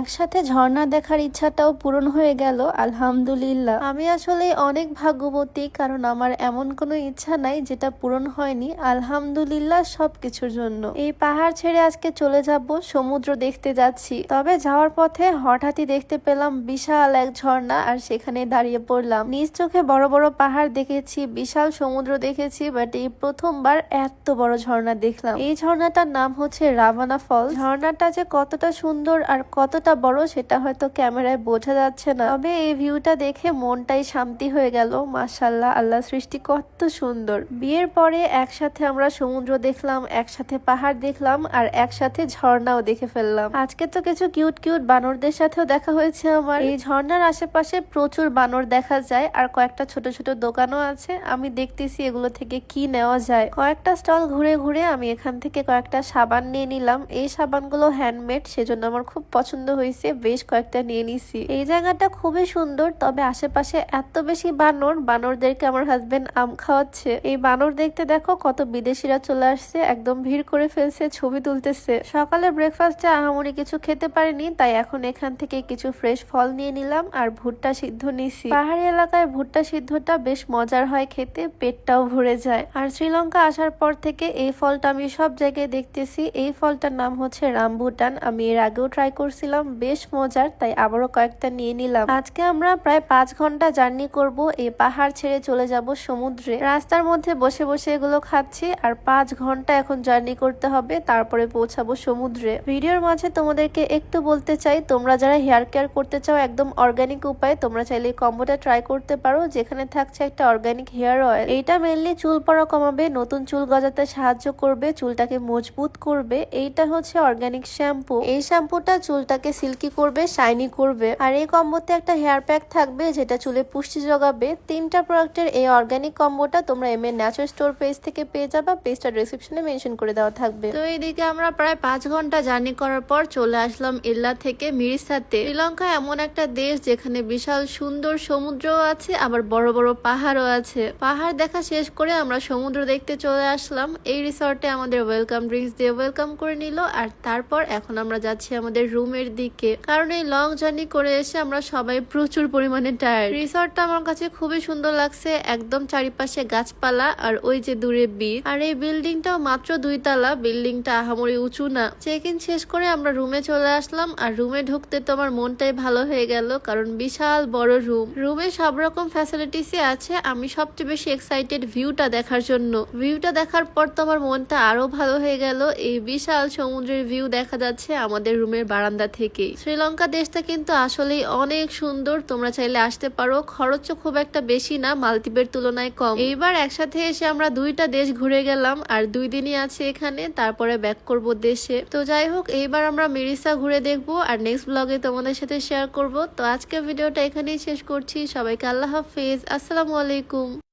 একসাথে ঝর্ণা দেখার ইচ্ছাটাও পূরণ হয়ে গেল, আলহামদুলিল্লাহ। আমি আসলে অনেক ভাগ্যবতী, কারণ আমার এমন কোনো ইচ্ছা নাই যেটা পূরণ হয়নি, আলহামদুলিল্লাহ সব কিছুর জন্য। এই পাহাড় ছেড়ে আজকে চলে যাব, সমুদ্র দেখতে যাচ্ছি। তবে যাওয়ার পথে হঠাৎই দেখতে পেলাম বিশাল এক ঝর্ণা, আর সেখানে দাঁড়িয়ে পড়লাম। নিজ চোখে বড় বড় পাহাড় দেখেছি, বিশাল সমুদ্র দেখেছি বাট এই প্রথমবার এত বড় ঝর্ণা দেখলাম। এই ঝর্ণাটার নাম হচ্ছে রাভানা ফল ঝর্ণাটা যে কতটা সুন্দর আর কতটা বড় সেটা হয়তো ক্যামেরায় বোঝা যাচ্ছে না। তবে এই ভিউটা দেখে মনটাই শান্তি হয়ে গেল। মাসাল্লাহ আল্লাহ সৃষ্টি কত সুন্দর। বিয়ের পরে একসাথে আমরা সমুদ্র দেখলাম, একসাথে পাহাড় দেখলাম, আর একসাথে ঝর্ণাও দেখে ফেললাম। আজকে তো কিছু কিউট কিউট বানরদের সাথেও দেখা হয়েছে আমার। এই ঝর্ণার আশেপাশে প্রচুর বানর দেখা যায়, আর কয়েকটা ছোট ছোট দোকানও আছে। আমি দেখতেছি এগুলো থেকে কি নেওয়া যায়। কয়েকটা স্টল ঘুরে ঘুরে আমি এখান থেকে কয়েকটা সাবান নিয়ে নিলাম। এই সাবানগুলো হ্যান্ডমেড সেজন্য আমার খুব পছন্দ হয়েছে, বেশ কয়েকটা নিয়ে নিছি। এই জায়গাটা খুবই সুন্দর, তবে আশেপাশে এত বেশি বানর, বানরদেরকে আমার হাজবেন্ড আম খাওয়াচ্ছে। এই বানর দেখতে দেখো, কত বিদেশিরা চলে আসছে, একদম ভিড় করে ফেলছে, ছবি তুলতেছে। সকালে ব্রেকফাস্টে আহামরি কিছু খেতে পারিনি, তাই এখন এখান থেকে কিছু ফ্রেশ ফল নিয়ে নিলাম আর ভুট্টা সিদ্ধ নিছি। পাহাড়ি এলাকায় ভুট্টা সিদ্ধটা বেশ মজার হয় খেতে, পেটটাও ভরে যায়। আর শ্রীলঙ্কা আসার পর থেকে এই ফলটা আমি সব জায়গায় দেখতেছি। এই ফলটার নাম হচ্ছে রামভুটান, আমি এর আগেও ট্রাই করছিলাম বেশ মজার, তাই আবারও কয়েকটা নিয়ে নিলাম। আজকে আমরা প্রায় পাঁচ ঘণ্টা জার্নি করব এই পাহাড় ছেড়ে চলে যাব সমুদ্রে। রাস্তার মধ্যে বসে বসে এগুলো খাচ্ছি আর পাঁচ ঘণ্টা এখন জার্নি করতে হবে, তারপরে পৌঁছাবো সমুদ্রে। ভিডিওর মাঝে তোমাদেরকে একটু বলতে চাই, তোমরা যারা হেয়ার কেয়ার করতে চাও, একদম অর্গানিক উপায়, তোমরা চাইলে কম্বোটা ট্রাই করতে পারো, যেখানে থাকছে একটা অর্গানিক হেয়ার অয়েল এইটা মেনলি চুল পড়া কমাবে, নতুন চুল গজাতে সাহায্য করবে, চুলটাকে মজবুত করবে। এইটা হচ্ছে অর্গানিক শ্যাম্পু। এই শ্যাম্পুটা চুলটাকে সিল্কি করবে, শাইনি করবে। আর এই কম্বোতে একটা হেয়ার প্যাক থাকবে, যেটা চুলে পুষ্টি জোগাবে তিনটা প্রোডাক্টের এই অর্গানিক কম্বোটা তোমরা M A nature store page থেকে পেয়ে যাবা। পেজটা ডিসক্রিপশনে মেনশন করে দেওয়া থাকবে। তো এইদিকে আমরা প্রায় পাঁচ ঘণ্টা জার্নি করার পর চলে আসলাম ইল্লা থেকে মিরিসাতে। শ্রীলঙ্কা এমন একটা দেশ যেখানে বিশাল সুন্দর সমুদ্রও আছে, আবার বড় বড় পাহাড়ও আছে। পাহাড় দেখা শেষ করে আমরা সমুদ্র দেখতে চলে আসলাম। এই রিসর্টে আমাদের ওয়েলকাম ড্রিঙ্কস দিয়ে ওয়েলকাম করে নিল। আর তারপর এখন আমরা যাচ্ছি আমাদের রুমের দিকে। কারণ এই লং জার্নি করে এসে আমরা সবাই প্রচুর পরিমাণে টায়ার্ড রিসর্টটা আমার কাছে খুবই সুন্দর লাগছে, একদম চারিপাশে গাছপালা আর ওই যে দূরে বিচ আর এই বিল্ডিংটাও মাত্র দুই তালা বিল্ডিংটা আহামরি উঁচু না। চেক ইন শেষ করে আমরা রুমে চলে আসলাম, আর রুমে ঢুকতে তো আমার মনটাই ভালো হয়ে গেল, কারণ বিশাল বড় রুম রুমে সব রকম ফ্যাসিলিটিসই আছে, আমি সবচেয়ে বেশি এক্সাইটেড ভিউটা দেখার জন্য। ভিউটা দেখার পর তো আমার মনটা আরও ভালো হয়ে গেল, এই বিশাল সমুদ্রের ভিউ দেখা যাচ্ছে আমাদের রুমের বারান্দা থেকেই শ্রীলঙ্কা দেশটা কিন্তু আসলেই অনেক সুন্দর। তোমরা চাইলে আসতে পারো। খরচও খুব একটা বেশি না, মালদ্বীপের তুলনায় কম। এইবার একসাথে এসে আমরা দুইটা দেশ ঘুরে গেলাম, আর দুই দিনই আছে এখানে, তারপরে ব্যাক করব দেশে। তো যাই হোক, এইবার আমরা মিরিসা ঘুরে দেখব, আর নেক্সট ব্লগে তোমাদের সাথে শেয়ার করব। তো আজকে ভিডিওটা এখানেই শেষ করছি। সবাইকে আল্লাহ হাফিজ। আসসালামু আলাইকুম।